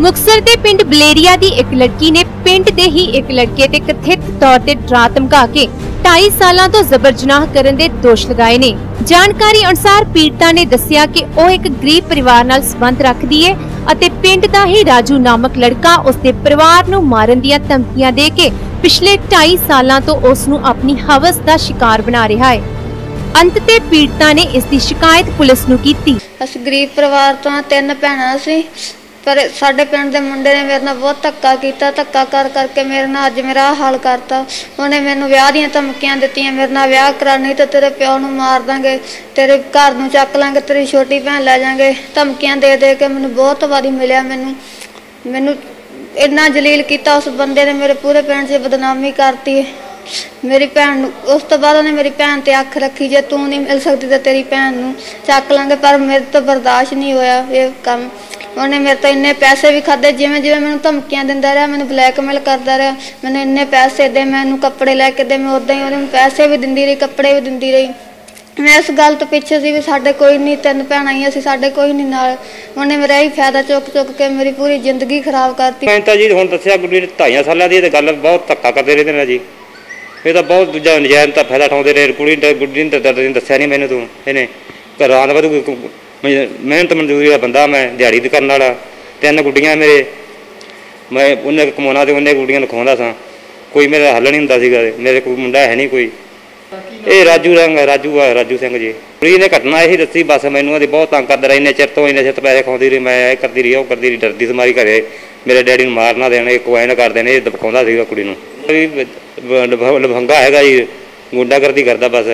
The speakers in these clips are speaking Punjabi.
ਮੁਕਸਰ ਦੇ ਪਿੰਡ ਬਲੇਰੀਆ ਦੀ ਇੱਕ ਲੜਕੀ ਨੇ ਪਿੰਡ ਦੇ ਹੀ ਇੱਕ ਲੜਕੇ ਤੇ ਕਥਿਤ ਤੌਰ ਤੇ ਡਰਾ ਧਮਕਾ ਕੇ 2.5 ਸਾਲਾਂ ਤੋਂ ਜ਼ਬਰ ਜਨਾਹ ਕਰਨ ਦੇ ਦੋਸ਼ ਲਗਾਏ ਨੇ। ਜਾਣਕਾਰੀ ਅਨੁਸਾਰ ਪੀੜਤਾ ਨੇ ਦੱਸਿਆ ਕਿ ਉਹ ਇੱਕ ਗਰੀਬ ਪਰਿਵਾਰ ਨਾਲ ਸੰਬੰਧ ਰੱਖਦੀ ਹੈ ਅਤੇ ਪਿੰਡ ਦਾ ਹੀ ਰਾਜੂ ਨਾਮਕ ਲੜਕਾ ਉਸਦੇ ਪਰਿਵਾਰ ਨੂੰ ਮਾਰਨ ਦੀਆਂ ਧਮਕੀਆਂ ਦੇ ਕੇ ਪਿਛਲੇ 2.5 ਸਾਲਾਂ ਤੋਂ ਉਸ ਨੂੰ ਆਪਣੀ ਹਵਸ ਦਾ ਸ਼ਿਕਾਰ ਬਣਾ ਰਿਹਾ ਹੈ ਅੰਤ ਤੇ ਪੀੜਤਾ ਨੇ ਇਸ ਦੀ ਸ਼ਿਕਾਇਤ ਪੁਲਿਸ ਨੂੰ ਕੀਤੀ। ਅਸੀਂ ਗਰੀਬ ਪਰਿਵਾਰ ਤੋਂ ਤਿੰਨ ਭੈਣਾਂ ਸੀ। ਪਰ ਸਾਡੇ ਪਿੰਡ ਦੇ ਮੁੰਡੇ ਨੇ ਮੇਰੇ ਨਾਲ ਬਹੁਤ ਧੱਕਾ ਕੀਤਾ, ਧੱਕਾ ਕਰ ਕਰਕੇ ਮੇਰੇ ਨਾਲ ਅੱਜ ਮੇਰਾ ਹਾਲ ਕਰਤਾ। ਉਹਨੇ ਮੈਨੂੰ ਵਿਆਹ ਦੀਆਂ ਧਮਕੀਆਂ ਦਿੱਤੀਆਂ, ਮੇਰੇ ਨਾਲ ਵਿਆਹ ਕਰਾਣੀ ਤਾਂ ਤੇਰੇ ਪਿਓ ਨੂੰ ਮਾਰ ਦਾਂਗੇ, ਤੇਰੇ ਘਰ ਨੂੰ ਚੱਕ ਲਾਂਗੇ, ਤੇਰੀ ਛੋਟੀ ਭੈਣ ਲੈ ਜਾਾਂਗੇ। ਧਮਕੀਆਂ ਦੇ ਦੇ ਕੇ ਮੈਨੂੰ ਬਹੁਤ ਵਾਰੀ ਮਿਲਿਆ ਮੈਨੂੰ। ਮੈਨੂੰ ਇੰਨਾ ਜਲੀਲ ਕੀਤਾ ਉਸ ਬੰਦੇ ਨੇ, ਮੇਰੇ ਪੂਰੇ ਪਿੰਡ 'ਚ ਬਦਨਾਮੀ ਕਰਤੀ। ਮੇਰੀ ਭੈਣ ਨੂੰ, ਉਸ ਤੋਂ ਬਾਅਦ ਉਹਨੇ ਮੇਰੀ ਭੈਣ ਤੇ ਅੱਖ ਰੱਖੀ, ਜੇ ਤੂੰ ਨਹੀਂ ਮਿਲ ਸਕਦੀ ਤਾਂ ਤੇਰੀ ਭੈਣ ਨੂੰ ਚੱਕ ਲਾਂਗੇ, ਪਰ ਮੇਰੇ ਤੋਂ ਬਰਦਾਸ਼ਤ ਨਹੀਂ ਹੋਇਆ ਇਹ ਕੰਮ। ਉਹਨੇ ਮੇਰੇ ਤੋਂ ਇੰਨੇ ਪੈਸੇ ਵੀ ਖਾਦੇ ਜਿਵੇਂ ਜਿਵੇਂ ਮੈਨੂੰ ਧਮਕੀਆਂ ਦਿੰਦਾ ਰਿਹਾ, ਮੈਨੂੰ ਬਲੈਕਮੇਲ ਕਰਦਾ ਰਿਹਾ, ਮੈਨੂੰ ਇੰਨੇ ਪੈਸੇ ਦੇ ਮੈਨੂੰ ਕੱਪੜੇ ਲੈ ਕੇ ਦੇ, ਮੈਂ ਉਦਾਂ ਹੀ ਉਹਨੂੰ ਪੈਸੇ ਵੀ ਦਿੰਦੀ ਰਹੀ, ਕੱਪੜੇ ਵੀ ਦਿੰਦੀ ਰਹੀ। ਮੈਂ ਇਸ ਗੱਲ ਤੋਂ ਪਿੱਛੇ ਸੀ ਵੀ ਸਾਡੇ ਕੋਈ ਨਹੀਂ, ਤਿੰਨ ਭੈਣਾਂ ਹੀ ਅਸੀਂ ਸਾਡੇ ਕੋਈ ਨਹੀਂ ਨਾਲ। ਉਹਨੇ ਮੇਰਾ ਹੀ ਫਾਇਦਾ ਚੁੱਕ ਚੁੱਕ ਕੇ ਮੇਰੀ ਪੂਰੀ ਜ਼ਿੰਦਗੀ ਖਰਾਬ ਕਰਤੀ। ਮੈਂ ਤਾਂ ਜੀ ਹੁਣ ਦੱਸਿਆ ਗੁੱਡੀ ਨੇ ਢਾਈਆਂ ਸਾਲਾਂ ਦੀ, ਇਹ ਤਾਂ ਗੱਲ ਬਹੁਤ ਧੱਕਾ ਕਰਦੇ ਰਹੇ ਨੇ ਜੀ। ਇਹ ਤਾਂ ਬਹੁਤ ਦੂਜਾ ਨਜਾਇਜ਼ ਤਾਂ ਫਾਇਦਾ ਉਠਾਉਂਦੇ ਰਹੇ, ਕੁੜੀ ਗੁੱਡੀ ਨੇ ਦੱਸਿਆ ਨਹੀਂ ਮੈਨੂੰ ਤੂੰ, ਇਹਨੇ। ਘਰਾਂ ਦਾ ਵਧੂ ਮਿਹਨਤ ਮਜ਼ਦੂਰੀ ਦਾ ਬੰਦਾ, ਮੈਂ ਦਿਹਾੜੀ ਤੇ ਕਰਨ ਵਾਲਾ, ਤਿੰਨ ਗੁੱਡੀਆਂ ਮੇਰੇ। ਮੈਂ ਉਹਨੇ ਕਮਾਉਣਾ ਤੇ ਉਹਨੇ ਗੁੱਡੀਆਂ ਨੂੰ ਖਵਾਉਂਦਾ ਸਾਂ। ਕੋਈ ਮੇਰਾ ਹੱਲ ਨਹੀਂ ਹੁੰਦਾ ਸੀਗਾ, ਮੇਰੇ ਕੋਈ ਮੁੰਡਾ ਹੈ ਨਹੀਂ ਕੋਈ। ਇਹ ਰਾਜੂ ਰੰਗ ਰਾਜੂ ਆ, ਰਾਜੂ ਸਿੰਘ ਜੀ। ਕੁੜੀ ਨੇ ਘਟਨਾ ਇਹੀ ਦੱਸੀ, ਬਸ ਮੈਨੂੰ ਉਹਦੀ ਬਹੁਤ ਤੰਗ ਕਰਦਾ ਰਿਹਾ, ਇੰਨੇ ਚਿਰ ਤੋਂ ਇੰਨੇ ਸਿੱਤ ਪੈਸੇ ਖਾਉਂਦੀ ਰਹੀ, ਮੈਂ ਇਹ ਕਰਦੀ ਰਹੀ, ਉਹ ਕਰਦੀ ਰਹੀ, ਡਰਦੀ ਸੀ ਘਰੇ। ਮੇਰੇ ਡੈਡੀ ਨੂੰ ਮਾਰਨਾ ਦੇਣ, ਇਹ ਕੋਇਨ ਕਰਦੇ ਨੇ ਇਹ ਦਬਕਾਉਂਦਾ ਸੀਗਾ ਕੁੜੀ ਨੂੰ। ਵੀ ਹੈਗਾ ਜੀ, ਗੁੰਡਾਗਰਦੀ ਕਰਦਾ ਬਸ।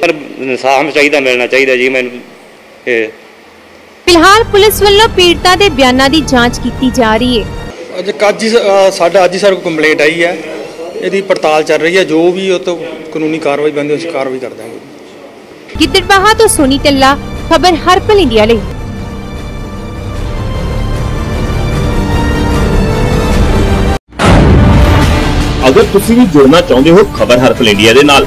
ਪਰ ਇਨਸਾਫ ਚਾਹੀਦਾ, ਮਿਲਣਾ ਚਾਹੀਦਾ ਜੀ, ਮੈਨੂੰ ਫਿਲਹਾਲ ਪੁਲਿਸ ਵੱਲੋਂ ਪੀੜਤਾ ਦੇ ਬਿਆਨਾਂ ਦੀ ਜਾਂਚ ਕੀਤੀ ਜਾ ਰਹੀ ਹੈ। ਅੱਜ ਕੱਜ ਸਾਡਾ ਅੱਜ ਹੀ ਕੋਲ ਕੰਪਲੇਂਟ ਆਈ ਹੈ। ਇਹਦੀ ਪੜਤਾਲ ਚੱਲ ਰਹੀ ਹੈ। ਜੋ ਵੀ ਉਹ ਤੋਂ ਕਾਨੂੰਨੀ ਕਾਰਵਾਈ ਬੰਦੇ ਉਸ ਕਾਰਵਾਈ ਕਰ ਦਾਂਗੇ ਗਿੱਦੜਬਾਹਾ ਤੋਂ ਸੋਨੀ ਟੱਲਾ ਖਬਰ ਹਰਪਲ ਇੰਡੀਆ ਲਈ। ਅਗਰ ਤੁਸੀਂ ਵੀ ਜੁੜਨਾ ਚਾਹੁੰਦੇ ਹੋ ਖਬਰ ਹਰਪਲ ਇੰਡੀਆ ਦੇ ਨਾਲ।